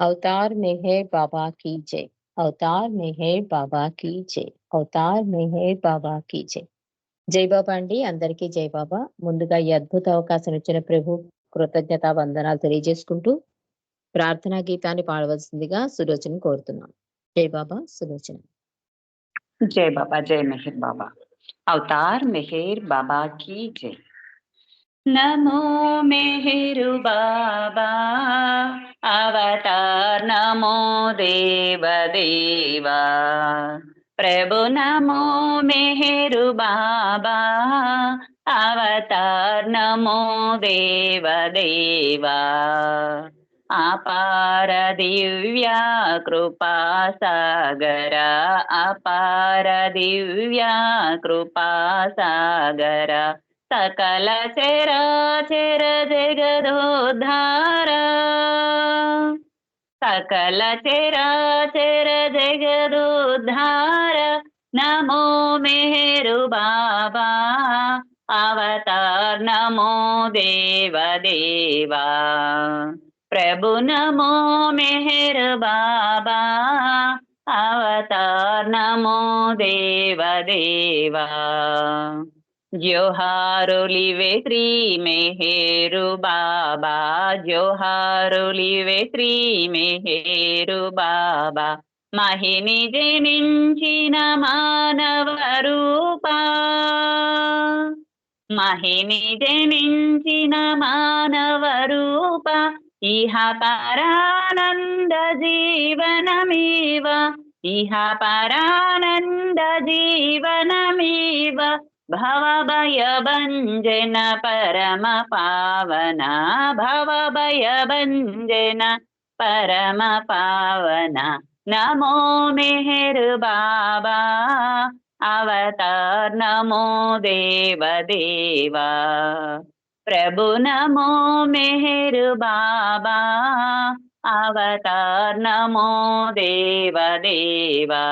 अवतार मेहर बाबा की जय అవతార్ మెహర్ బాబా కీ జై అవతార్ మెహర్ బాబా కీ జై జై బాబా అండి అందరికీ జై బాబా ముందుగా ఈ అద్భుత అవకాశం ఇచ్చిన ప్రభు కృతజ్ఞత వందనాలు తెలియజేసుకుంటూ ప్రార్థనా గీతాన్ని పాడవలసిందిగా సులోచన కోరుతున్నాం జై బాబా సులోచన जय बाबा जय मेहर बाबा अवतार मेहर बाबा की जय नमो मेहरु बाबा, अवतार नमो देव देवा। प्रभु नमो मेहरु बाबा, अवतार नमो देवदेवा अपार दिव्या कृपा सागरा, अपार दिव्या कृपा सागरा। सकल चेर चेर जगदोधार सकल चेर जगदोधार नमो मेहरु बाबा। अवतार नमो देव देवा प्रभु नमो मेहरु बाबा। अवतार नमो देव देवा జోహారులివే శ్రీ మెహేరు బాబా జోహారులివే శ్రీ మెహేరు బాబా మహిని జనించిన మానవ రూపా మహిని జనించిన మానవ రూప ఇహ పరానంద జీవనమీవ ఇహ పరానంద జీవనమీవ भवभयभञ्जन परमपावना भवभयभञ्जन परमपावना। नमो मेहर बाबा, अवतार नमो देवदेवा। प्रभु नमो मेहर बाबा, अवतार नमो देवदेवा।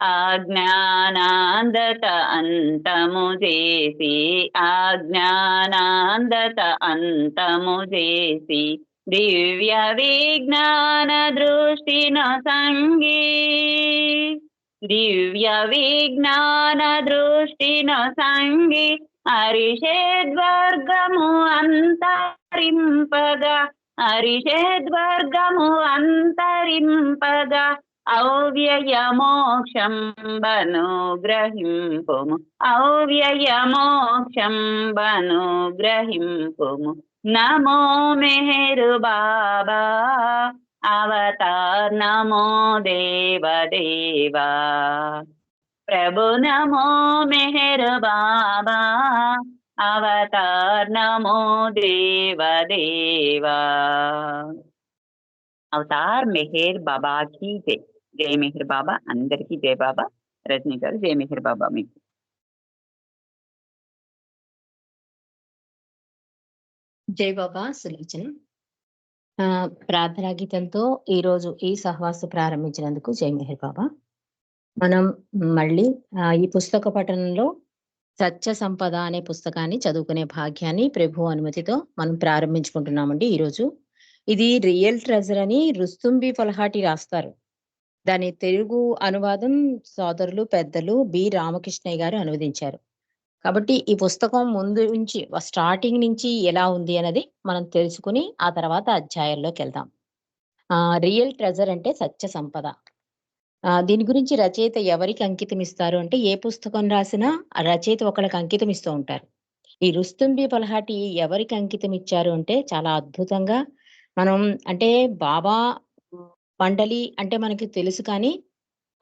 ఆజ్ఞానాందత అంతము చేసి ఆజ్ఞానాందత అంతము చేసి దివ్య విజ్ఞాన దృష్టిన సంగీ దివ్య విజ్ఞాన దృష్టిన సంగి హరిషేద్వర్గము అంతరింపగా హరిషేద్వర్గము అంతరింపగా అవ్యయ మోక్షం బను గ్రహింపుము అవ్యయ మోక్షం బను గ్రహింపుము నమో మెహరు బాబా అవతార్ నమో దేవ దేవా ప్రభు నమో మెహర్ బాబా అవతార్ బాబా జై జై బాబా. అందరికీ జై బాబా. రజనీ గారు జై మిహిర్ బాబా మీకు. జై బాబా సులోచన. ఆ, ప్రార్థనా గీతంతో ఈ రోజు ఈ సహవాసు ప్రారంభించినందుకు జై మెహర్ బాబా. మనం మళ్ళీ ఈ పుస్తక పఠనంలో సత్య సంపద అనే పుస్తకాన్ని చదువుకునే భాగ్యాన్ని ప్రభు అనుమతితో మనం ప్రారంభించుకుంటున్నామండి ఈరోజు. ఇది రియల్ ట్రెజర్ అని రుస్తుంబి ఫలహాటి రాస్తారు. దాని తెలుగు అనువాదం సోదరులు పెద్దలు బి. రామకృష్ణయ్య గారు అనువదించారు. కాబట్టి ఈ పుస్తకం ముందు నుంచి స్టార్టింగ్ నుంచి ఎలా ఉంది అనేది మనం తెలుసుకుని ఆ తర్వాత అధ్యాయంలోకి వెళ్దాం. రియల్ ట్రెజర్ అంటే సత్య సంపద. దీని గురించి రచయిత ఎవరికి అంకితం ఇస్తారు అంటే ఏ పుస్తకం రాసినా రచయిత ఒకళ్ళకి అంకితం ఇస్తూ ఉంటారు. ఈ రుస్తుంబి పలహాటి ఎవరికి అంకితం ఇచ్చారు అంటే చాలా అద్భుతంగా మనం అంటే బాబా మండలి అంటే మనకి తెలుసు కానీ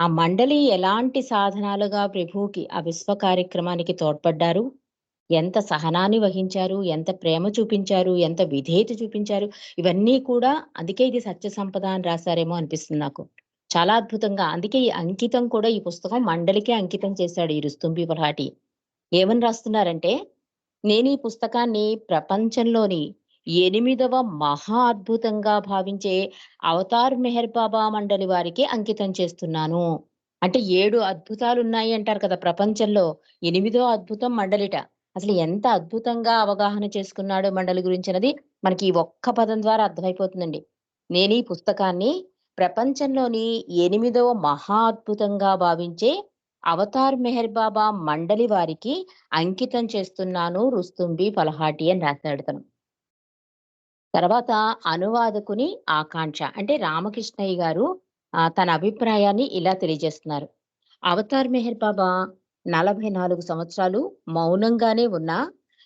ఆ మండలి ఎలాంటి సాధనాలుగా ప్రభువుకి ఆ విశ్వ కార్యక్రమానికి తోడ్పడ్డారు? ఎంత సహనాన్ని వహించారు? ఎంత ప్రేమ చూపించారు? ఎంత విధేయత చూపించారు? ఇవన్నీ కూడా అందుకే ఇది సత్య సంపద అని రాశారేమో అనిపిస్తుంది నాకు. చాలా అద్భుతంగా. అందుకే ఈ అంకితం కూడా ఈ పుస్తకం మండలికే అంకితం చేశాడు ఈ రుస్తుంబి పల్హాటి ఏమని రాస్తున్నారంటే నేను ఈ పుస్తకాన్ని ప్రపంచంలోని ఎనిమిదవ మహా అద్భుతంగా భావించే అవతార్ మెహర్ బాబా మండలి వారికి అంకితం చేస్తున్నాను. అంటే ఏడు అద్భుతాలు ఉన్నాయి అంటారు కదా ప్రపంచంలో. ఎనిమిదో అద్భుతం మండలిట. అసలు ఎంత అద్భుతంగా అవగాహన చేసుకున్నాడు మండలి గురించి అన్నది మనకి ఈ ఒక్క పదం ద్వారా అర్థమైపోతుందండి. నేను ఈ పుస్తకాన్ని ప్రపంచంలోని ఎనిమిదవ మహా అద్భుతంగా భావించే అవతార్ మెహర్ బాబా మండలి వారికి అంకితం చేస్తున్నాను. రుస్తుంబి ఫలహాటి అని రాశాడు తను తర్వాత అనువాదకుని ఆకాంక్ష. అంటే రామకృష్ణయ్య గారు తన అభిప్రాయాన్ని ఇలా తెలియజేస్తున్నారు. అవతార్ మెహర్ బాబా నలభై నాలుగు సంవత్సరాలు మౌనంగానే ఉన్నా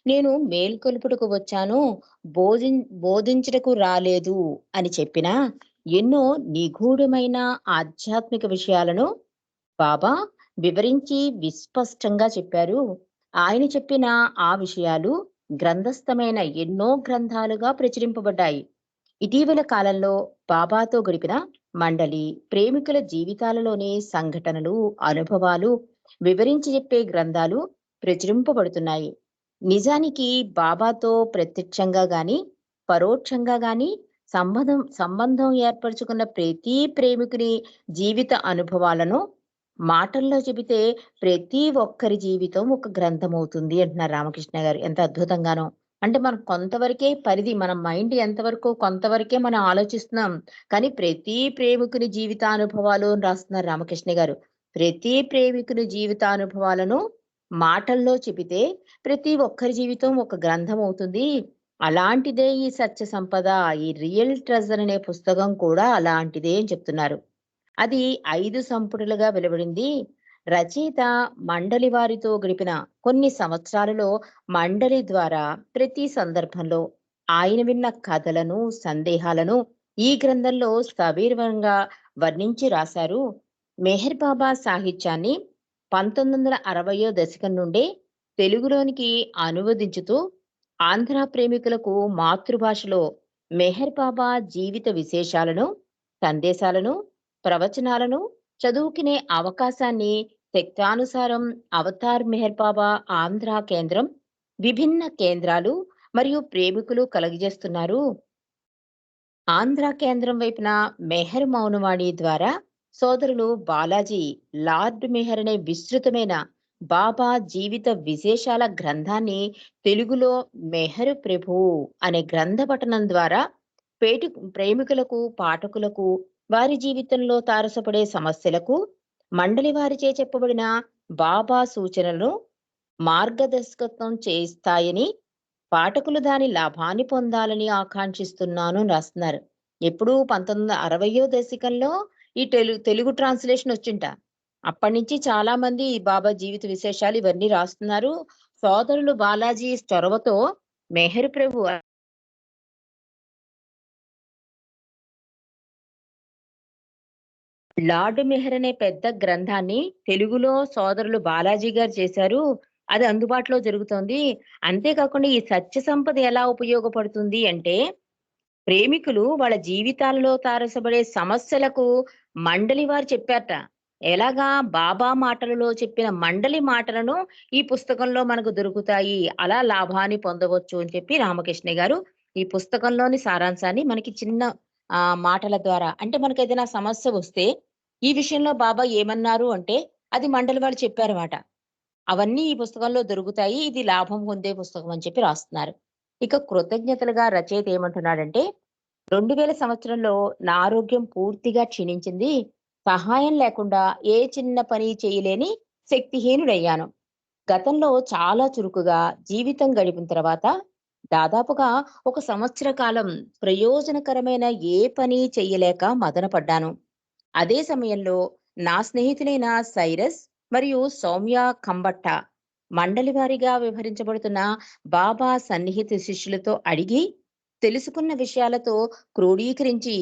నేను మేల్కొలుపుటకు వచ్చాను బోధి బోధించుటకు రాలేదు అని చెప్పిన ఎన్నో నిగూఢమైన ఆధ్యాత్మిక విషయాలను బాబా వివరించి విస్పష్టంగా చెప్పారు. ఆయన చెప్పిన ఆ విషయాలు గ్రంథస్థమైన ఎన్నో గ్రంథాలుగా ప్రచురింపబడ్డాయి. ఇటీవల కాలంలో బాబాతో గడిపిన మండలి ప్రేమికుల జీవితాలలోని సంఘటనలు అనుభవాలు వివరించి చెప్పే గ్రంథాలు ప్రచురింపబడుతున్నాయి. నిజానికి బాబాతో ప్రత్యక్షంగా గాని పరోక్షంగా గాని సంబంధం సంబంధం ఏర్పరచుకున్న ప్రతి ప్రేమికుని జీవిత అనుభవాలను మాటల్లో చెబితే ప్రతి ఒక్కరి జీవితం ఒక గ్రంథం అవుతుంది అంటున్నారు రామకృష్ణ గారు. ఎంత అద్భుతంగానో. అంటే మనం కొంతవరకే పరిధి మన మైండ్ ఎంతవరకు కొంతవరకే మనం ఆలోచిస్తున్నాం కానీ ప్రతి ప్రేమికుని జీవితానుభవాలు అని రాస్తున్నారు రామకృష్ణ గారు. ప్రతి ప్రేమికుని జీవితానుభవాలను మాటల్లో చెబితే ప్రతి ఒక్కరి జీవితం ఒక గ్రంథం అవుతుంది అలాంటిదే ఈ సత్య సంపద ఈ రియల్ ట్రెజర్ అనే పుస్తకం కూడా అలాంటిదే అని చెప్తున్నారు. అది ఐదు సంపుటలుగా వెలువడింది. రచయిత మండలి వారితో గడిపిన కొన్ని సంవత్సరాలలో మండలి ద్వారా ప్రతి సందర్భంలో ఆయన విన్న కథలను సందేహాలను ఈ గ్రంథంలో సవీర్వంగా వర్ణించి రాశారు. మెహర్ బాబా సాహిత్యాన్ని పంతొమ్మిది వందల అరవయో దశకం నుండే తెలుగులోనికి అనువదించుతూ ఆంధ్ర ప్రేమికులకు మాతృభాషలో మెహర్ బాబా జీవిత విశేషాలను సందేశాలను ప్రవచనాలను చదువుకునే అవకాశాన్ని శక్తానుసారం అవతార్ మెహర్ బాబా ఆంధ్ర కేంద్రం విభిన్న కేంద్రాలు మరియు ప్రేమికులు కలగజేస్తున్నారు. ఆంధ్ర కేంద్రం వైపున మెహర్ మౌనవాణి ద్వారా సోదరులు బాలాజీ లార్డ్ మెహర్ అనే విస్తృతమైన బాబా జీవిత విశేషాల గ్రంథాన్ని తెలుగులో మెహర్ ప్రభు అనే గ్రంథ పఠనం ద్వారా పేటు ప్రేమికులకు పాఠకులకు వారి జీవితంలో తారసపడే సమస్యలకు మండలి వారిచే చెప్పబడిన బాబా సూచనలు మార్గదర్శకత్వం చేస్తాయని పాఠకులు దాని లాభాన్ని పొందాలని ఆకాంక్షిస్తున్నాను రాస్తున్నారు. ఎప్పుడు పంతొమ్మిది వందల అరవయో దశకంలో ఈ తెలుగు తెలుగు ట్రాన్స్లేషన్ వచ్చింట. అప్పటి నుంచి చాలా మంది ఈ బాబా జీవిత విశేషాలు ఇవన్నీ రాస్తున్నారు. సోదరులు బాలాజీ చొరవతో మెహర్ ప్రభు లార్డ్ మెహర్ అనే పెద్ద గ్రంథాన్ని తెలుగులో సోదరులు బాలాజీ గారు చేశారు. అది అందుబాటులో జరుగుతోంది. అంతేకాకుండా ఈ సత్య సంపద ఎలా ఉపయోగపడుతుంది అంటే ప్రేమికులు వాళ్ళ జీవితాలలో తారసపడే సమస్యలకు మండలి వారు చెప్పారట. ఎలాగా బాబా మాటలలో చెప్పిన మండలి మాటలను ఈ పుస్తకంలో మనకు దొరుకుతాయి. అలా లాభాన్ని పొందవచ్చు అని చెప్పి రామకృష్ణ గారు ఈ పుస్తకంలోని సారాంశాన్ని మనకి చిన్న ఆ మాటల ద్వారా అంటే మనకి ఏదైనా సమస్య వస్తే ఈ విషయంలో బాబా ఏమన్నారు అంటే అది మండలి వాళ్ళు చెప్పారన్నమాట. అవన్నీ ఈ పుస్తకంలో దొరుకుతాయి ఇది లాభం పొందే పుస్తకం అని చెప్పి రాస్తున్నారు. ఇక కృతజ్ఞతలుగా రచయిత ఏమంటున్నాడంటే రెండు వేల సంవత్సరంలో నా ఆరోగ్యం పూర్తిగా క్షీణించింది సహాయం లేకుండా ఏ చిన్న పని చేయలేని శక్తిహీనుడయ్యాను. గతంలో చాలా చురుకుగా జీవితం గడిపిన తర్వాత దాదాపుగా ఒక సంవత్సర కాలం ప్రయోజనకరమైన ఏ పని చెయ్యలేక మదనపడ్డాను. అదే సమయంలో నా స్నేహితులైన సైరస్ మరియు సౌమ్య కంబట్ట మండలి వారిగా వ్యవహరించబడుతున్న బాబా సన్నిహిత శిష్యులతో అడిగి తెలుసుకున్న విషయాలతో క్రోడీకరించి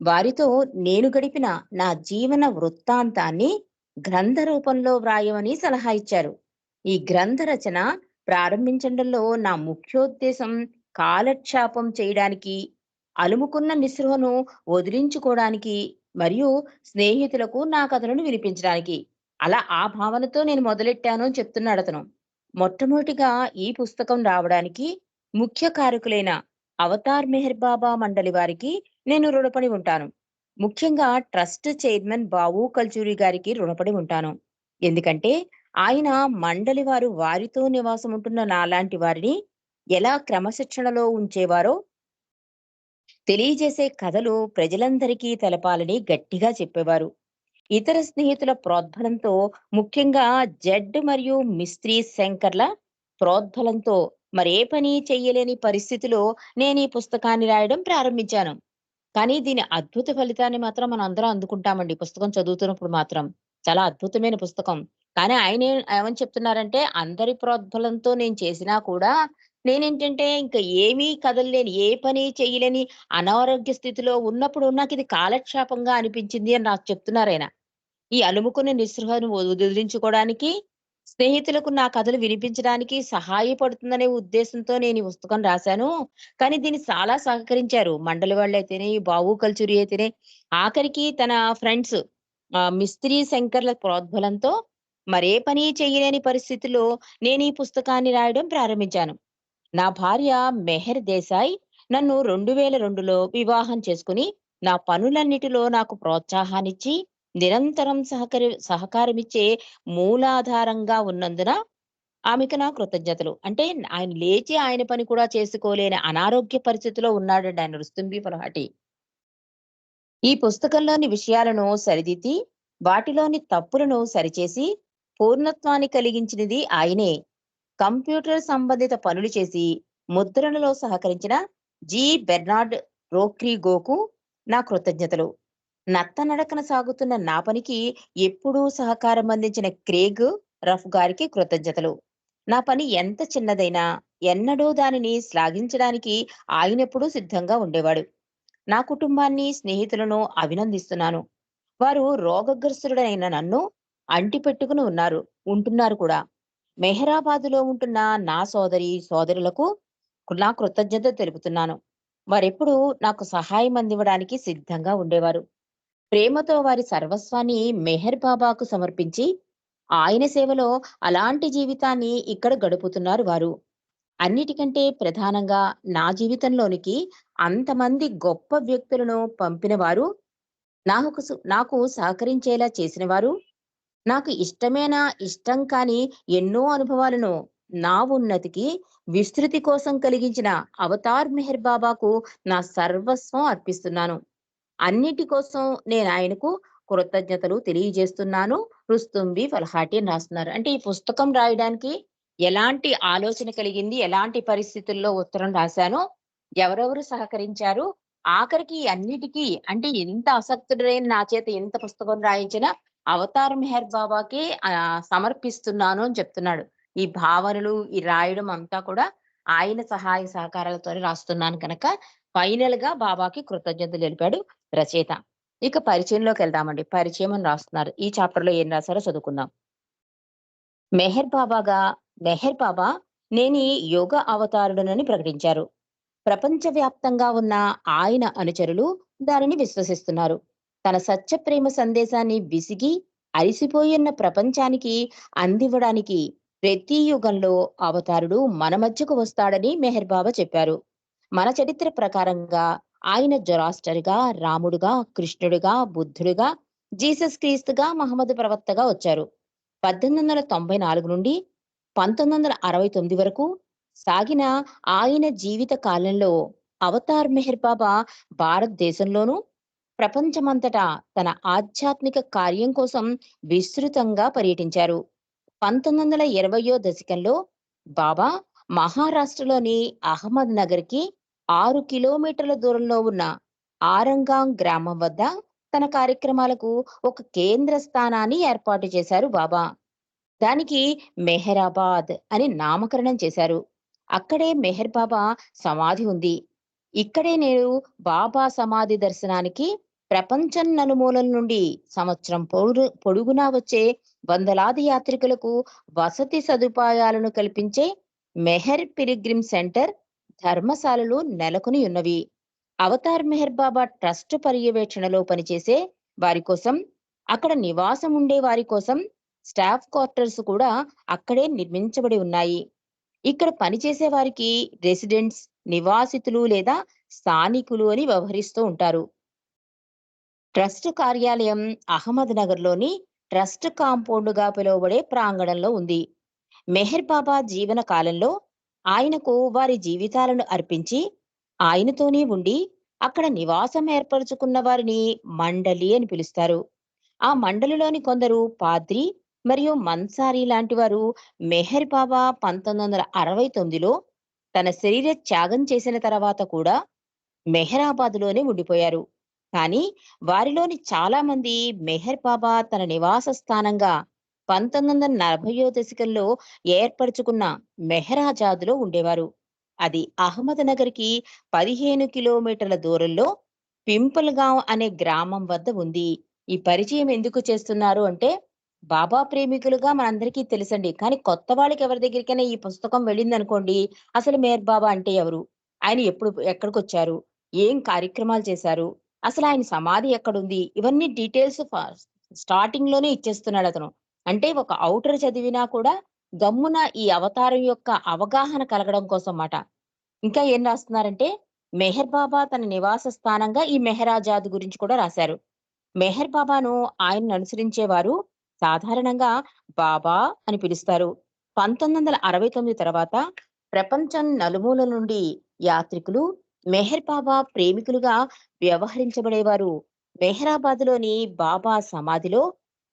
వారితో నేను గడిపిన నా జీవన వృత్తాంతాన్ని గ్రంథ రూపంలో వ్రాయమని సలహా ఇచ్చారు. ఈ గ్రంథ రచన ప్రారంభించడంలో నా ముఖ్యోద్దేశం కాలక్షేపం చేయడానికి అలుముకున్న నిస్పృహను వదిలించుకోవడానికి మరియు స్నేహితులకు నా కథలను వినిపించడానికి. అలా ఆ భావనతో నేను మొదలెట్టాను అని చెప్తున్నాడు అతను. మొట్టమొదటిగా ఈ పుస్తకం రావడానికి ముఖ్య కారకులైన అవతార్ మెహర్ బాబా మండలి వారికి నేను రుణపడి ఉంటాను. ముఖ్యంగా ట్రస్ట్ చైర్మన్ బావు కల్చూరి గారికి రుణపడి ఉంటాను. ఎందుకంటే ఆయన మండలి వారు వారితో నివాసం ఉంటున్న నాలాంటి వారిని ఎలా క్రమశిక్షణలో ఉంచేవారో తెలియజేసే కథలు ప్రజలందరికీ తెలపాలని గట్టిగా చెప్పేవారు. ఇతర స్నేహితుల ప్రోద్బలంతో ముఖ్యంగా జడ్ మరియు మిస్త్రీ శంకర్ల ప్రోద్బలంతో మరే పని చెయ్యలేని పరిస్థితిలో నేను ఈ పుస్తకాన్ని రాయడం ప్రారంభించాను. కానీ దీని అద్భుత ఫలితాన్ని మాత్రం మనం అందరం అందుకుంటామండి. పుస్తకం చదువుతున్నప్పుడు మాత్రం. చాలా అద్భుతమైన పుస్తకం. కానీ ఆయన ఏమని చెప్తున్నారంటే అందరి ప్రోద్బలంతో నేను చేసినా కూడా నేనేంటంటే ఇంకా ఏమీ కదలలేని ఏ పని చేయలేని అనారోగ్య స్థితిలో ఉన్నప్పుడు నాకు ఇది కాలక్షేపంగా అనిపించింది అని నాకు చెప్తున్నారైనా ఈ అలుముకున్న నిస్పృహను వదిలించుకోవడానికి స్నేహితులకు నా కథలు వినిపించడానికి సహాయపడుతుందనే ఉద్దేశంతో నేను ఈ పుస్తకం రాశాను. కానీ దీన్ని చాలా సహకరించారు. మండలి వాళ్ళు అయితేనే బావు కల్చురి అయితేనే ఆఖరికి తన ఫ్రెండ్స్ మిస్త్రీ శంకర్ల ప్రోద్బలంతో మరే పని చేయలేని పరిస్థితిలో నేను ఈ పుస్తకాన్ని రాయడం ప్రారంభించాను. నా భార్య మెహర్ దేశాయ్ నన్ను రెండు వేల రెండులో వివాహం చేసుకుని నా పనులన్నిటిలో నాకు ప్రోత్సాహాన్నిచ్చి నిరంతరం సహకరి సహకారమిచ్చే మూలాధారంగా ఉన్నందున ఆమెకు నా కృతజ్ఞతలు. అంటే ఆయన లేచి ఆయన పని కూడా చేసుకోలేని అనారోగ్య పరిస్థితిలో ఉన్నాడండి ఆయన రుస్తుంబి ఫలహాటి. ఈ పుస్తకంలోని విషయాలను సరిదిద్ది వాటిలోని తప్పులను సరిచేసి పూర్ణత్వాన్ని కలిగించినది ఆయనే. కంప్యూటర్ సంబంధిత పనులు చేసి ముద్రణలో సహకరించిన జి. బెర్నార్డ్ రోక్రీగోకు నా కృతజ్ఞతలు. నత్తనడకన సాగుతున్న నా పనికి ఎప్పుడూ సహకారం అందించిన క్రేగ్ రఫ్ గారికి కృతజ్ఞతలు. నా పని ఎంత చిన్నదైనా ఎన్నడూ దానిని శ్లాఘించడానికి ఆయనెప్పుడూ సిద్ధంగా ఉండేవాడు. నా కుటుంబాన్ని స్నేహితులను అభినందిస్తున్నాను. వారు రోగగ్రస్తుడైన నన్ను అంటిపెట్టుకుని ఉన్నారు ఉంటున్నారు కూడా. మెహరాబాదులో ఉంటున్న నా సోదరి సోదరులకు నా కృతజ్ఞత తెలుపుతున్నాను. వారెప్పుడు నాకు సహాయం అందివ్వడానికి సిద్ధంగా ఉండేవారు. ప్రేమతో వారి సర్వస్వాన్ని మెహర్ బాబాకు సమర్పించి ఆయన సేవలో అలాంటి జీవితాన్ని ఇక్కడ గడుపుతున్నారు వారు. అన్నిటికంటే ప్రధానంగా నా జీవితంలోనికి అంతమంది గొప్ప వ్యక్తులను పంపినవారు నాకు నాకు సహకరించేలా చేసిన వారు నాకు ఇష్టమైన? ఇష్టం కాని ఎన్నో అనుభవాలను నా ఉన్నతికి విస్తృతి కోసం కలిగించిన అవతార్ మెహర్ బాబాకు నా సర్వస్వం అర్పిస్తున్నాను. అన్నిటి కోసం నేను ఆయనకు కృతజ్ఞతలు తెలియజేస్తున్నాను. రుస్తుంబి ఫల్హాటి అని రాస్తున్నారు. అంటే ఈ పుస్తకం రాయడానికి ఎలాంటి ఆలోచన కలిగింది? ఎలాంటి పరిస్థితుల్లో ఉత్తరం రాశాను? ఎవరెవరు సహకరించారు? ఆఖరికి అన్నిటికీ అంటే ఎంత ఆసక్తుడైన నా చేత ఎంత పుస్తకం రాయించినా అవతార్ మెహర్ బాబాకి సమర్పిస్తున్నాను అని చెప్తున్నాడు. ఈ భావనలు ఈ రాయడం అంతా కూడా ఆయన సహాయ సహకారాలతో రాస్తున్నాను కనుక ఫైనల్గా బాబాకి కృతజ్ఞతలు తెలిపాడు రచయిత. ఇక పరిచయంలోకి వెళ్దామండి. పరిచయం అని రాస్తున్నారు. ఈ చాప్టర్లో ఏం రాశారో చదువుకుందాం. మెహర్ బాబాగా మెహర్ బాబా నేను యోగ అవతారుడనని ప్రకటించారు. ప్రపంచవ్యాప్తంగా ఉన్న ఆయన అనుచరులు దానిని విశ్వసిస్తున్నారు. తన సత్య ప్రేమ సందేశాన్ని విసిగి అలసిపోయున్న ప్రపంచానికి అందివ్వడానికి ప్రతి యుగంలో అవతారుడు మన మధ్యకు వస్తాడని మెహర్ బాబా చెప్పారు. మన చరిత్ర ప్రకారంగా ఆయన జొరాస్టర్గా రాముడుగా కృష్ణుడుగా బుద్ధుడుగా జీసస్ క్రీస్తుగా మహమ్మద్ ప్రవక్తగా వచ్చారు. పద్దెనిమిది వందల తొంభై నాలుగు నుండి పంతొమ్మిది వందల అరవై తొమ్మిది వరకు సాగిన ఆయన జీవిత కాలంలో అవతార్ మెహర్ బాబా భారతదేశంలోనూ ప్రపంచమంతటా తన ఆధ్యాత్మిక కార్యం కోసం విస్తృతంగా పర్యటించారు. పంతొమ్మిది వందల ఇరవయో దశకంలో బాబా మహారాష్ట్రలోని అహ్మద్ నగర్కి ఆరు కిలోమీటర్ల దూరంలో ఉన్న ఆరంగాంగ్ గ్రామం వద్ద తన కార్యక్రమాలకు ఒక కేంద్ర స్థానాన్ని ఏర్పాటు చేశారు బాబా. దానికి మెహరాబాద్ అని నామకరణం చేశారు. అక్కడే మెహర్ బాబా సమాధి ఉంది. ఇక్కడే నేను బాబా సమాధి దర్శనానికి ప్రపంచం నలుమూలల నుండి సంవత్సరం పొడు పొడుగునా వచ్చే వందలాది యాత్రికులకు వసతి సదుపాయాలను కల్పించే మెహర్ పిరిగ్రిమ్ సెంటర్ ధర్మశాలలు నెలకొని ఉన్నవి. అవతార్ మెహర్ బాబా ట్రస్ట్ పర్యవేక్షణలో పనిచేసే వారి కోసం అక్కడ నివాసం ఉండే వారి కోసం స్టాఫ్ క్వార్టర్స్ కూడా అక్కడే నిర్మించబడి ఉన్నాయి. ఇక్కడ పనిచేసే వారికి రెసిడెంట్స్ నివాసితులు లేదా స్థానికులు అని వ్యవహరిస్తూ ఉంటారు. ట్రస్ట్ కార్యాలయం అహ్మద్ నగర్లోని ట్రస్ట్ కాంపౌండ్గా పిలువబడే ప్రాంగణంలో ఉంది. మెహర్ బాబా జీవన కాలంలో ఆయనకు వారి జీవితాలను అర్పించి ఆయనతోనే ఉండి అక్కడ నివాసం ఏర్పరచుకున్న వారిని మండలి అని పిలుస్తారు. ఆ మండలిలోని కొందరు పాద్రి మరియు మన్సారి లాంటి వారు మెహర్ బాబా పంతొమ్మిది వందల అరవై తొమ్మిదిలో తన శరీర త్యాగం చేసిన తర్వాత కూడా మెహరాబాద్లోనే ఉండిపోయారు. కానీ వారిలోని చాలా మంది మెహర్ బాబా తన నివాస స్థానంగా పంతొమ్మిది వందల నలభయో దశకంలో ఏర్పరచుకున్న మెహరాజాద్లో ఉండేవారు. అది అహ్మద్ నగర్కి పదిహేను కిలోమీటర్ల దూరంలో పింపల్గావ్ అనే గ్రామం వద్ద ఉంది. ఈ పరిచయం ఎందుకు చేస్తున్నారు అంటే బాబా ప్రేమికులుగా మనందరికీ తెలుసండి. కానీ కొత్త వాళ్ళకి ఎవరి దగ్గరికైనా ఈ పుస్తకం వెళ్ళింది అనుకోండి అసలు మేర్ బాబా అంటే ఎవరు? ఆయన ఎప్పుడు ఎక్కడికి వచ్చారు ఏం కార్యక్రమాలు చేశారు? అసలు ఆయన సమాధి ఎక్కడుంది? ఇవన్నీ డీటెయిల్స్ స్టార్టింగ్లోనే ఇచ్చేస్తున్నాడు అతను. అంటే ఒక ఔటర్ చదివినా కూడా గమ్మున ఈ అవతారం యొక్క అవగాహన కలగడం కోసం మాట ఇంకా ఏం రాస్తున్నారంటే మెహర్ బాబా తన నివాస స్థానంగా ఈ మెహరాజాద్ గురించి కూడా రాశారు. మెహర్ బాబాను ఆయనను అనుసరించేవారు సాధారణంగా బాబా అని పిలుస్తారు. పంతొమ్మిది వందల అరవై తొమ్మిది తర్వాత ప్రపంచం నలుమూల నుండి యాత్రికులు మెహర్ బాబా ప్రేమికులుగా వ్యవహరించబడేవారు. మెహరాబాద్లోని బాబా సమాధిలో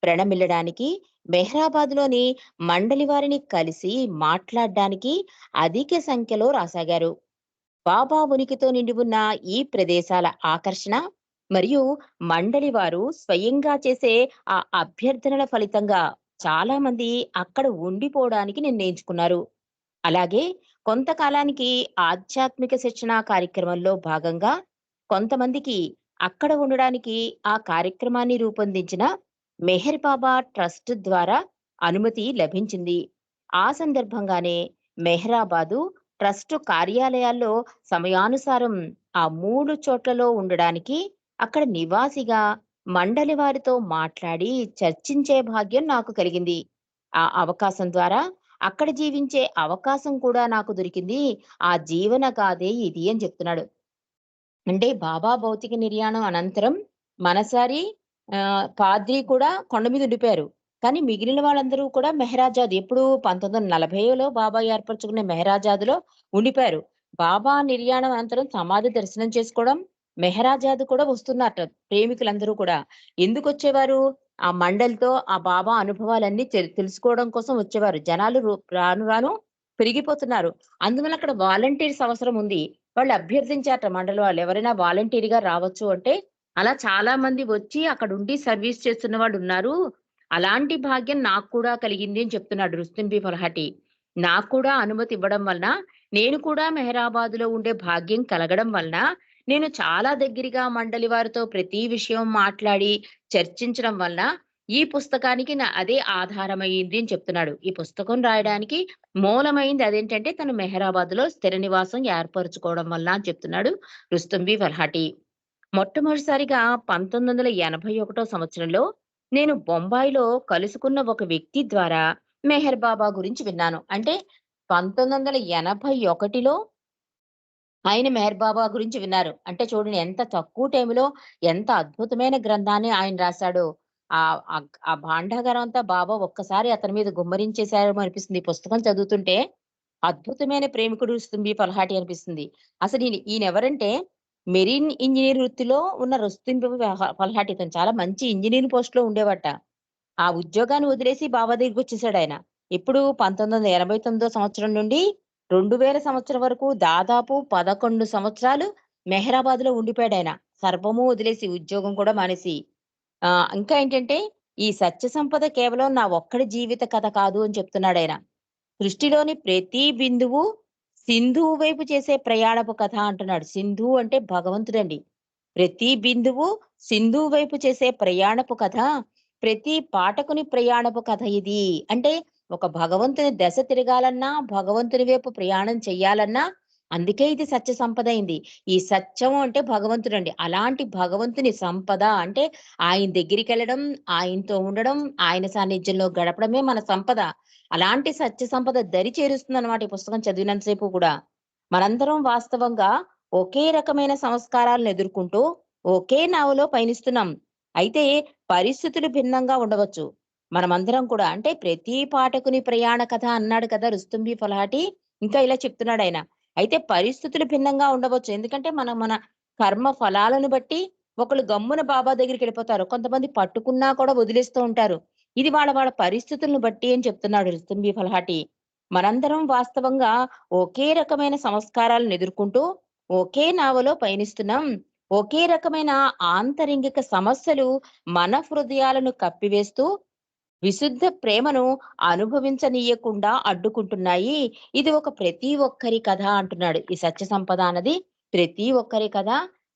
ప్రణమిల్లడానికి మెహరాబాద్లోని మండలి వారిని కలిసి మాట్లాడడానికి అధిక సంఖ్యలో రాసాగారు. బాబా ఉనికితో నిండి ఉన్న ఈ ప్రదేశాల ఆకర్షణ మరియు మండలి వారు స్వయంగా చేసే ఆ అభ్యర్థనల ఫలితంగా చాలా మంది అక్కడ ఉండిపోవడానికి నిర్ణయించుకున్నారు. అలాగే కొంతకాలానికి ఆధ్యాత్మిక శిక్షణ కార్యక్రమంలో భాగంగా కొంతమందికి అక్కడ ఉండడానికి ఆ కార్యక్రమాన్ని రూపొందించిన మెహర్ బాబా ట్రస్ట్ ద్వారా అనుమతి లభించింది. ఆ సందర్భంగానే మెహరాబాదు ట్రస్ట్ కార్యాలయాల్లో సమయానుసారం ఆ మూడు చోట్లలో ఉండడానికి అక్కడ నివాసిగా మండలి వారితో మాట్లాడి చర్చించే భాగ్యం నాకు కలిగింది. ఆ అవకాశం ద్వారా అక్కడ జీవించే అవకాశం కూడా నాకు దొరికింది. ఆ జీవన కాదే ఇది అని చెప్తున్నాడు. అంటే బాబా భౌతిక నిర్యాణం అనంతరం మనసారి ఆ పాద్రి కూడా కొండ మీద ఉండిపోయారు. కానీ మిగిలిన వాళ్ళందరూ కూడా మెహరాజాద్ ఎప్పుడు పంతొమ్మిది వందల నలభైలో బాబా ఏర్పరచుకునే మెహరాజాద్లో ఉండిపోయారు. బాబా నిర్యాణం అనంతరం సమాధి దర్శనం చేసుకోవడం మెహరాజాద్ కూడా వస్తున్నారట ప్రేమికులందరూ కూడా. ఎందుకు వచ్చేవారు? ఆ మండలితో ఆ బాబా అనుభవాలన్నీ తెలుసుకోవడం కోసం వచ్చేవారు. జనాలు రాను రాను పెరిగిపోతున్నారు. అందువల్ల అక్కడ వాలంటీర్స్ అవసరం ఉంది. వాళ్ళు అభ్యర్థించారట మండలి వాళ్ళు. ఎవరైనా వాలంటీర్గా రావచ్చు అంటే అలా చాలా మంది వచ్చి అక్కడ ఉండి సర్వీస్ చేస్తున్న వాళ్ళు ఉన్నారు. అలాంటి భాగ్యం నాకు కూడా కలిగింది అని చెప్తున్నాడు రుస్తున్ బి ఫల్హాటి. నాకు కూడా అనుమతి ఇవ్వడం వలన నేను కూడా మెహరాబాద్లో ఉండే భాగ్యం కలగడం వలన నేను చాలా దగ్గరగా మండలి వారితో ప్రతి విషయం మాట్లాడి చర్చించడం వల్ల ఈ పుస్తకానికి నా అదే ఆధారమైంది అని చెప్తున్నాడు. ఈ పుస్తకం రాయడానికి మూలమైంది అదేంటంటే తను మెహరాబాద్లో స్థిర నివాసం ఏర్పరచుకోవడం వల్ల అని చెప్తున్నాడు రుస్తుంబి ఫల్హాటి మొట్టమొదటిసారిగా పంతొమ్మిది వందల ఎనభై ఒకటో సంవత్సరంలో నేను బొంబాయిలో కలుసుకున్న ఒక వ్యక్తి ద్వారా మెహర్ బాబా గురించి విన్నాను. అంటే పంతొమ్మిది వందల ఎనభై ఒకటిలో ఆయన మెహర్ బాబా గురించి విన్నారు. అంటే చూడండి ఎంత తక్కువ టైంలో ఎంత అద్భుతమైన గ్రంథాన్ని ఆయన రాశాడు. ఆ ఆ- భాండాగారం అంతా బాబా ఒక్కసారి అతని మీద గుమ్మరించేశారేమో అనిపిస్తుంది. పుస్తకం చదువుతుంటే అద్భుతమైన ప్రేమికుడు రుస్తుంబి పల్హాటి అనిపిస్తుంది. అసలు ఈయన ఈయన ఎవరంటే మెరీన్ ఇంజనీర్ వృత్తిలో ఉన్న రుస్తుంబి పల్హాటి. ఇతను చాలా మంచి ఇంజనీర్ పోస్ట్లో ఉండేవట. ఆ ఉద్యోగాన్ని వదిలేసి బాబా దగ్గరికి వచ్చేసాడు ఆయన. ఇప్పుడు పంతొమ్మిది వందల ఎనభై తొమ్మిదో సంవత్సరం నుండి రెండు వేల సంవత్సరం వరకు దాదాపు పదకొండు సంవత్సరాలు మెహరాబాద్లో ఉండిపోయాడు ఆయన. సర్వము వదిలేసి ఉద్యోగం కూడా మానేసి. ఆ ఇంకా ఏంటంటే ఈ సత్య సంపద కేవలం నా ఒక్కడి జీవిత కథ కాదు అని చెప్తున్నాడు ఆయన. సృష్టిలోని ప్రతి బిందువు సింధువు వైపు చేసే ప్రయాణపు కథ అంటున్నాడు. సింధు అంటే భగవంతుడండి. ప్రతి బిందువు సింధువు వైపు చేసే ప్రయాణపు కథ ప్రతి పాఠకుని ప్రయాణపు కథ ఇది. అంటే ఒక భగవంతుని దశ తిరగాలన్నా భగవంతుని వైపు ప్రయాణం చెయ్యాలన్నా అందుకే ఇది సత్య సంపద అయింది. ఈ సత్యం అంటే భగవంతుడు అండి అలాంటి భగవంతుని సంపద అంటే ఆయన దగ్గరికి వెళ్ళడం ఆయనతో ఉండడం ఆయన సాన్నిధ్యంలో గడపడమే మన సంపద. అలాంటి సత్య సంపద దరి చేరుస్తుంది అనమాట ఈ పుస్తకం చదివినంతసేపు కూడా. మనందరం వాస్తవంగా ఒకే రకమైన సంస్కారాలను ఎదుర్కొంటూ ఒకే నావలో పయనిస్తున్నాం. అయితే పరిస్థితులు భిన్నంగా ఉండవచ్చు. మనమందరం కూడా అంటే ప్రతి పాఠకుని ప్రయాణ కథ అన్నాడు కదా రుస్తుంబి ఫలాటి ఇంకా ఇలా చెప్తున్నాడు ఆయన. అయితే పరిస్థితులు భిన్నంగా ఉండవచ్చు. ఎందుకంటే మనం మన కర్మ ఫలాలను బట్టి ఒకళ్ళు గమ్మున బాబా దగ్గరికి వెళ్ళిపోతారు. కొంతమంది పట్టుకున్నా కూడా వదిలేస్తూ ఉంటారు. ఇది వాళ్ళ వాళ్ళ పరిస్థితులను బట్టి అని చెప్తున్నాడు రుస్తుంబి ఫలహాటి మనందరం వాస్తవంగా ఒకే రకమైన సంస్కారాలను ఎదుర్కొంటూ ఒకే నావలో పయనిస్తున్నాం. ఒకే రకమైన ఆంతరింగిక సమస్యలు మన హృదయాలను కప్పివేస్తూ విశుద్ధ ప్రేమను అనుభవించనీయకుండా అడ్డుకుంటున్నాయి. ఇది ఒక ప్రతి ఒక్కరి కథ అంటున్నాడు ఈ సత్య సంపద అన్నది. ప్రతి ఒక్కరి కథ.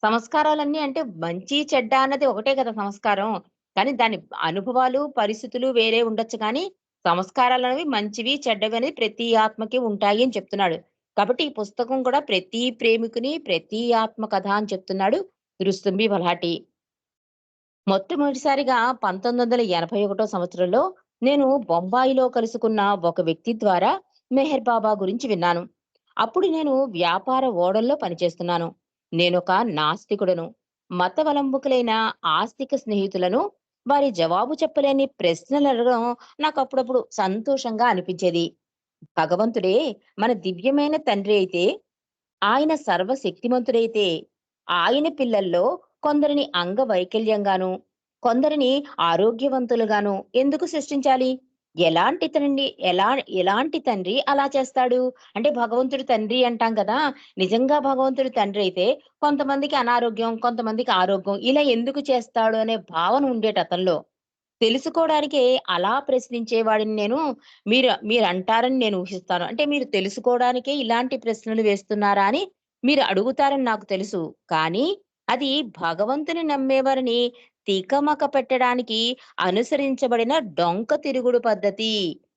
సంస్కారాలన్నీ అంటే మంచి చెడ్డ అన్నది ఒకటే కదా సంస్కారం. కానీ దాని అనుభవాలు పరిస్థితులు వేరే ఉండొచ్చు కానీ సంస్కారాలు అనేవి మంచివి చెడ్డవి అనేది ప్రతి ఆత్మకి ఉంటాయి అని చెప్తున్నాడు. కాబట్టి ఈ పుస్తకం కూడా ప్రతి ప్రేమికుని ప్రతి ఆత్మ కథ అని చెప్తున్నాడు. రుస్తుంబి బలాటి మొట్టమొదటిసారిగా పంతొమ్మిది వందల ఎనభై ఒకటో సంవత్సరంలో నేను బొంబాయిలో కలుసుకున్న ఒక వ్యక్తి ద్వారా మెహర్ బాబా గురించి విన్నాను. అప్పుడు నేను వ్యాపార ఓడల్లో పనిచేస్తున్నాను. నేనొక నాస్తికుడను. మతవలంబుకులైన ఆస్తిక స్నేహితులను వారి జవాబు చెప్పలేని ప్రశ్నలు అడగడం నాకు అప్పుడప్పుడు సంతోషంగా అనిపించేది. భగవంతుడే మన దివ్యమైన తండ్రి అయితే ఆయన సర్వశక్తిమంతుడైతే ఆయన పిల్లల్లో కొందరిని అంగవైకల్యంగాను కొందరిని ఆరోగ్యవంతులుగాను ఎందుకు సృష్టించాలి? ఎలాంటి తండ్రి ఎలా ఎలాంటి తండ్రి అలా చేస్తాడు? అంటే భగవంతుడి తండ్రి అంటాం కదా! నిజంగా భగవంతుడి తండ్రి అయితే కొంతమందికి అనారోగ్యం కొంతమందికి ఆరోగ్యం ఇలా ఎందుకు చేస్తాడు అనే భావన ఉండేట అతనిలో. తెలుసుకోవడానికే అలా ప్రశ్నించేవాడిని నేను మీరు మీరు అంటారని నేను ఊహిస్తాను. అంటే మీరు తెలుసుకోవడానికే ఇలాంటి ప్రశ్నలు వేస్తున్నారా అని మీరు అడుగుతారని నాకు తెలుసు. కానీ అది భగవంతుని నమ్మేవారిని తికమక పెట్టడానికి అనుసరించబడిన డొంక తిరుగుడు పద్ధతి.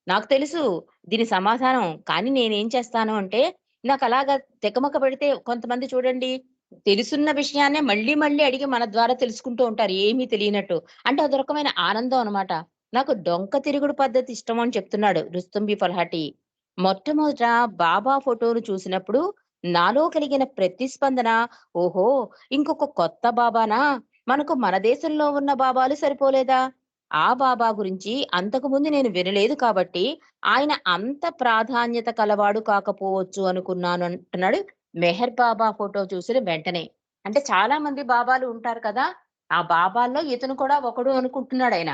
నాకు తెలుసు దీని సమాధానం కానీ నేనేం చేస్తాను అంటే నాకు అలాగా తికమక పెడితే కొంతమంది చూడండి తెలుసున్న విషయాన్నే మళ్ళీ మళ్ళీ అడిగి మన ద్వారా తెలుసుకుంటూ ఉంటారు ఏమీ తెలియనట్టు. అంటే అదొరకమైన ఆనందం అనమాట నాకు డొంక తిరుగుడు పద్ధతి ఇష్టం అని చెప్తున్నాడు రుస్తుంబి ఫల్హాటి. మొట్టమొదట బాబా ఫోటోను చూసినప్పుడు నాలో కలిగిన ప్రతిస్పందన ఓహో ఇంకొక కొత్త బాబానా? మనకు మన దేశంలో ఉన్న బాబాలు సరిపోలేదా? ఆ బాబా గురించి అంతకు ముందు నేను వినలేదు కాబట్టి ఆయన అంత ప్రాధాన్యత కలవాడు కాకపోవచ్చు అనుకున్నాను అంటున్నాడు మెహర్ బాబా ఫోటో చూసిన వెంటనే. అంటే చాలా మంది బాబాలు ఉంటారు కదా ఆ బాబాల్లో ఇతను కూడా ఒకడు అనుకుంటున్నాడు ఆయన.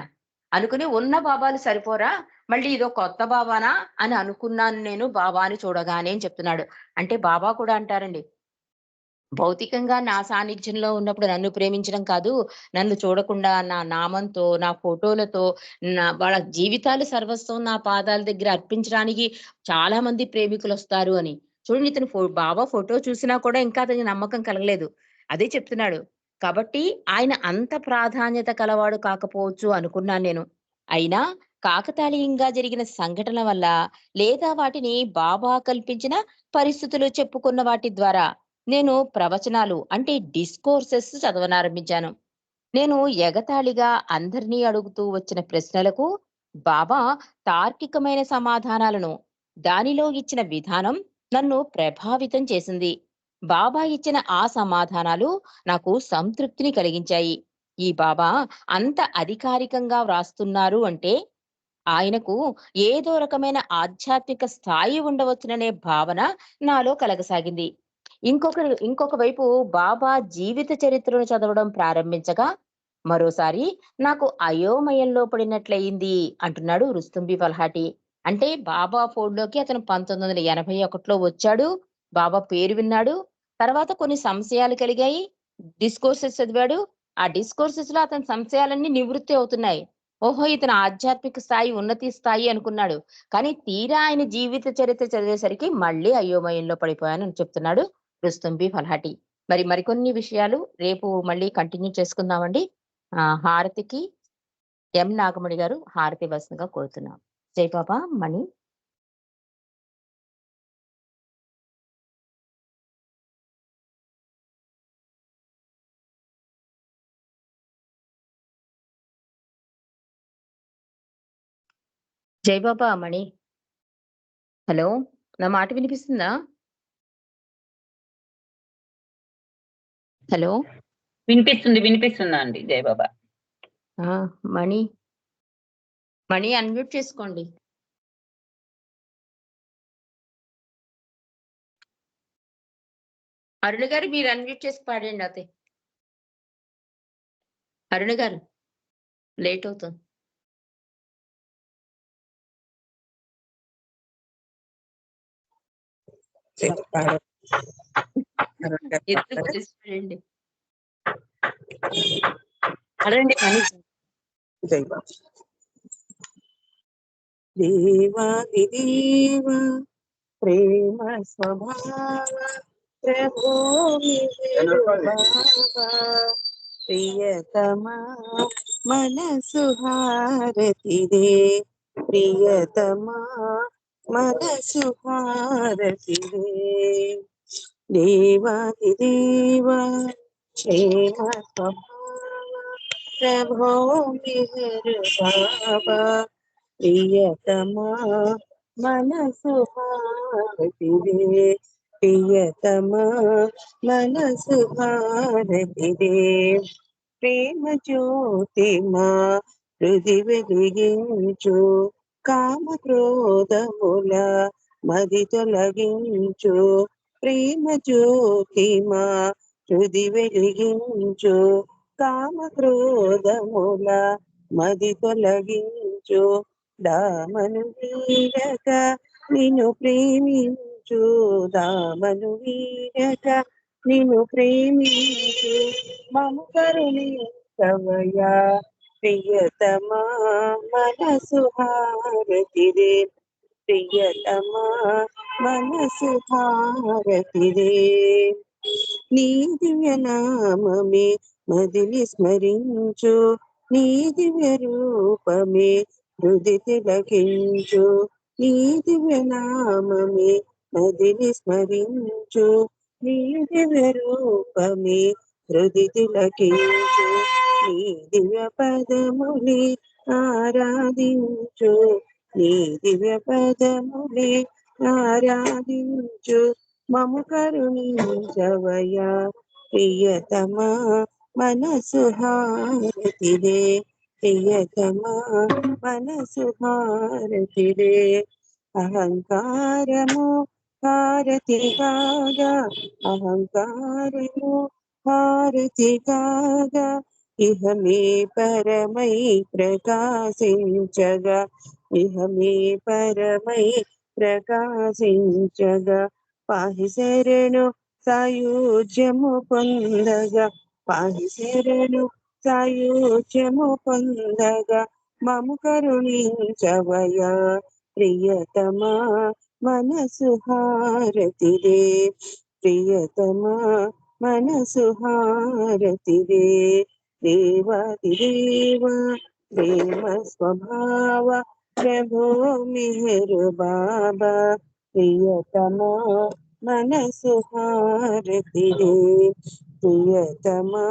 అనుకుని ఉన్న బాబాలు సరిపోరా? మళ్ళీ ఇదో కొత్త బాబానా అని అనుకున్నాను నేను బాబాని చూడగానే అని చెప్తున్నాడు. అంటే బాబా కూడా అంటారండి భౌతికంగా నా సాన్నిధ్యంలో ఉన్నప్పుడు నన్ను ప్రేమించడం కాదు నన్ను చూడకుండా నా నామంతో నా ఫోటోలతో నా వాళ్ళ జీవితాలు సర్వస్వం నా పాదాల దగ్గర అర్పించడానికి చాలా మంది ప్రేమికులు వస్తారు అని. చూడండి ఇతను ఫో బాబా ఫోటో చూసినా కూడా ఇంకా అతనికి నమ్మకం కలగలేదు. అదే చెప్తున్నాడు కాబట్టి ఆయన అంత ప్రాధాన్యత కలవాడు కాకపోవచ్చు అనుకున్నాను నేను. అయినా కాకతాళీయంగా జరిగిన సంఘటనల వల్ల లేదా వాటిని బాబా కల్పించిన పరిస్థితులు చెప్పుకున్న వాటి ద్వారా నేను ప్రవచనాలు అంటే డిస్కోర్సెస్ చదవనారంభించాను. నేను ఎగతాళిగా అందరినీ అడుగుతూ వచ్చిన ప్రశ్నలకు బాబా తార్కికమైన సమాధానాలను దానిలో ఇచ్చిన విధానం నన్ను ప్రభావితం చేసింది. బాబా ఇచ్చిన ఆ సమాధానాలు నాకు సంతృప్తిని కలిగించాయి. ఈ బాబా అంత అధికారికంగా వ్రాస్తున్నారు అంటే ఆయనకు ఏదో రకమైన ఆధ్యాత్మిక స్థాయి ఉండవచ్చుననే భావన నాలో కలగసాగింది. ఇంకొక ఇంకొక వైపు బాబా జీవిత చరిత్రను చదవడం ప్రారంభించగా మరోసారి నాకు అయోమయంలో పడినట్లయింది అంటున్నాడు రుస్తుంబి ఫల్హాటి. అంటే బాబా ఫోన్లోకి అతను పంతొమ్మిది వందల ఎనభై ఒకటిలో వచ్చాడు. బాబా పేరు విన్నాడు. తర్వాత కొన్ని సంశయాలు కలిగాయి. డిస్కోర్సెస్ చదివాడు. ఆ డిస్కోర్సెస్లో అతని సంశయాలన్నీ నివృత్తి అవుతున్నాయి. ఓహో ఇతను ఆధ్యాత్మిక స్థాయి ఉన్నతి స్థాయి అనుకున్నాడు. కానీ తీరా ఆయన జీవిత చరిత్ర చదివేసరికి మళ్ళీ అయోమయంలో పడిపోయాను అని చెప్తున్నాడు రుస్తుంబి ఫల్హాటి. మరి మరికొన్ని విషయాలు రేపు మళ్ళీ కంటిన్యూ చేసుకుందామండి. ఆ హారతికి ఎం నాగమణి గారు హారతి వసంగా కోరుతున్నాం. జై బాబా మణి. జై బాబా మణి. హలో నా మాట వినిపిస్తుందా? హలో. వినిపిస్తుంది వినిపిస్తుందా అండి? జయ బాబా. ఆ, మణి. మణి అన్మ్యూట్ చేసుకోండి. అరుణ గారు మీరు అన్మ్యూట్ చేసి పాడండి అతే అరుణ గారు లేట్ అవుతుంది. దేవాది దేవ ప్రేమ స్వభావ ప్రభో బాబా ప్రియతమా మనసు హారతిదే. ప్రియతమా మనసు హారతిదే దేవాది దేవ క్షేమ ప్రభో మిహర్ బాబా ప్రియతమా మనసు హారతిదే ప్రియతమా మనసు హారతిదే ప్రేమ జ్యోతిమా హృది వెలిగించు కామ క్రోధముల మది తొలగించు ప్రేమ జ్యోతిమా హృది వెలిగించు. కామ క్రోధముల మది తొలగించు దామను వీరక నిన్ను ప్రేమించు. దామను వీరక నిన్ను ప్రేమించు. మము కరుణించవయా ప్రియతమా మనసు హారతిరే. ప్రియతమా మనసు హారతిరే. నీ దివ్య నామమే మదిని స్మరించు. నీ దివ్య రూపమే హృది తిలకించు. నీ దివ్య నామమే మదిని స్మరించు. నీ దివ్య రూపమే హృది తిలకించు. నీ దివ్య పదముని ఆరాధించు. నీ దివ్య పదముని ఆరాధించు. మము కరుణించవయా ప్రియతమా మనసు హారతిదే ప్రియతమా మనసు హారతిదే అహంకారము హారతి కాగా అహంకారము హారతి కాగా ఇహ మే పరమై ప్రకాశించగా ఇహ మే పరమై ప్రకాశించగా పాహి శరణు సాయుజ్యము పొందగా పాహి శరణు సాయుజ్యము పొందగా మము కరుణించవయా ప్రియతమా మనసు హారతిదే ప్రియతమా మనసు హారతిదే దేవాదిదేవ ప్రేమ స్వభావ ప్రభో మిహరు బాబా ప్రియతమా మనసు హారతిరే ప్రియతమా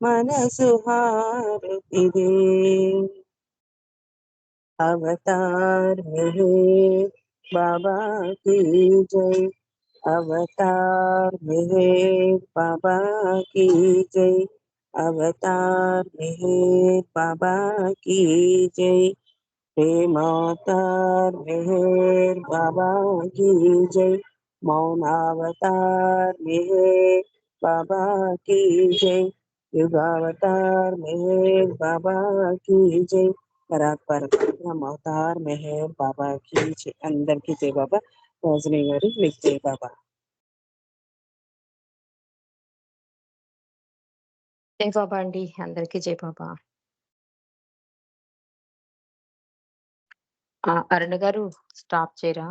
మనసు హారతిరే అవతార హే బాబా కీ జై. అవతార హే బాబా జై. अवतार मेहर बाबा की जय। हे अवतार मेहर बाबा की जय। मौन अवतार मेहर बाबा की जय। युगावतार मेहर बाबा की जय। पर अवतार मेहर बाबा की जय। अंदर की जय बाबा रोजनी वाली लिख जय बाबा। జై బాబా అండి. అందరికీ జై బాబా. అరుణ్ అరుణ గారు స్టాప్ చేయరా?